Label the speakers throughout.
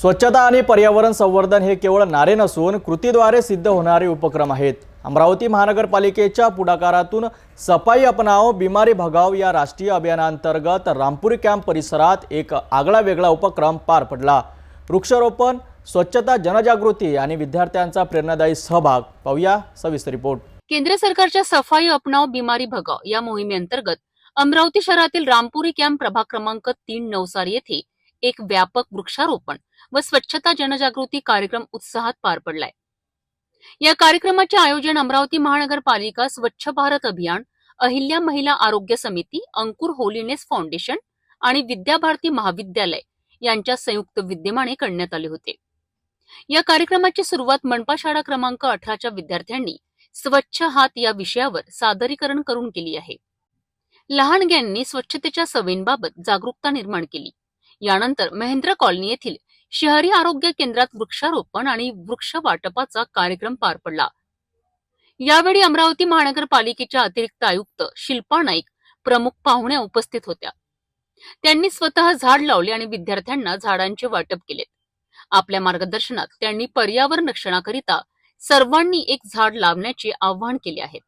Speaker 1: स्वच्छता आणि पर्यावरण संवर्धन हे केवळ नारे नसून कृतीद्वारे सिद्ध होणारे उपक्रम आहेत. अमरावती महानगरपालिकेच्या पुढाकारातून सफाई अपनाव बिमारी भगाव या राष्ट्रीय अभियानांतर्गत रामपुरी कॅम्प परिसरात एक आगळा वेगळा उपक्रम पार पडला. वृक्षारोपण स्वच्छता जनजागृती आणि विद्यार्थ्यांचा प्रेरणादायी सहभाग. पाहूया सविस्तर रिपोर्ट.
Speaker 2: केंद्र सरकारच्या सफाई अपनाव बिमारी भगाव या मोहिमेअंतर्गत अमरावती शहरातील रामपुरी कॅम्प प्रभाग क्रमांक तीन नवसारी येथे एक व्यापक वृक्षारोपण व स्वच्छता जनजागृती कार्यक्रम उत्साहात पार पडलाय. या कार्यक्रमाचे आयोजन अमरावती महानगरपालिका स्वच्छ भारत अभियान अहिल्या महिला आरोग्य समिती अंकुर होलीनेस फाउंडेशन आणि विद्याभारती महाविद्यालय यांच्या संयुक्त विद्यमाने करण्यात आले होते. या कार्यक्रमाची सुरुवात मनपा शाळा क्रमांक अठराच्या विद्यार्थ्यांनी स्वच्छ हात या विषयावर सादरीकरण करून केली आहे. लहानग्यांनी स्वच्छतेच्या सवयींबाबत जागरूकता निर्माण केली. यानंतर महेंद्र कॉलनी येथील शहरी आरोग्य केंद्रात वृक्षारोपण आणि वृक्ष वाटपाचा कार्यक्रम पार पडला. यावेळी अमरावती महानगरपालिकेच्या अतिरिक्त आयुक्त शिल्पा नाईक प्रमुख पाहुण्या उपस्थित होत्या. त्यांनी स्वतः झाड लावले आणि विद्यार्थ्यांना झाडांचे वाटप केले. आपल्या मार्गदर्शनात त्यांनी पर्यावरण रक्षणाकरिता सर्वांनी एक झाड लावण्याचे आवाहन केले आहे.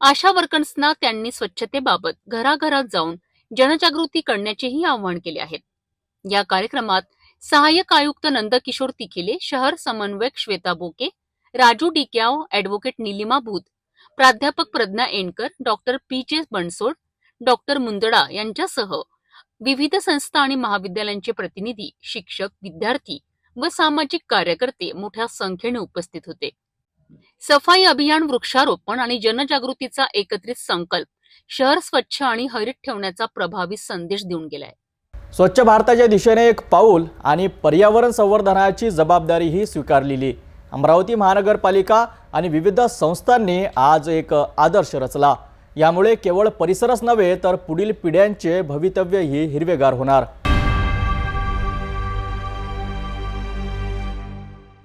Speaker 2: आशा वर्कर्सना त्यांनी स्वच्छतेबाबत घराघरात जाऊन जनजागृती करण्याचेही आवाहन केले आहे. या कार्यक्रमात सहाय्यक आयुक्त नंदकिशोर तिखिले शहर समन्वयक श्वेता बोके राजू डिक्याव ऍडव्होकेट निलिमा भूत प्राध्यापक प्रज्ञा एणकर डॉक्टर पी जे बनसोड डॉक्टर मुंदडा यांच्यासह विविध संस्था आणि महाविद्यालयांचे प्रतिनिधी शिक्षक विद्यार्थी व सामाजिक कार्यकर्ते मोठ्या संख्येने उपस्थित होते. सफाई अभियान वृक्षारोपण आणि जनजागृतीचा एकत्रित संकल्प शहर स्वच्छ आणि हरित ठेवण्याचा प्रभावी संदेश देऊन गेलाय.
Speaker 1: स्वच्छ भारताच्या दिशेने एक पाऊल आणि पर्यावरण संवर्धनाची जबाबदारीही स्वीकारलेली. अमरावती महानगरपालिका आणि विविध संस्थांनी आज एक आदर्श रचला. यामुळे केवळ परिसरच नव्हे तर पुढील पिढ्यांचे भवितव्यही हिरवेगार होणार.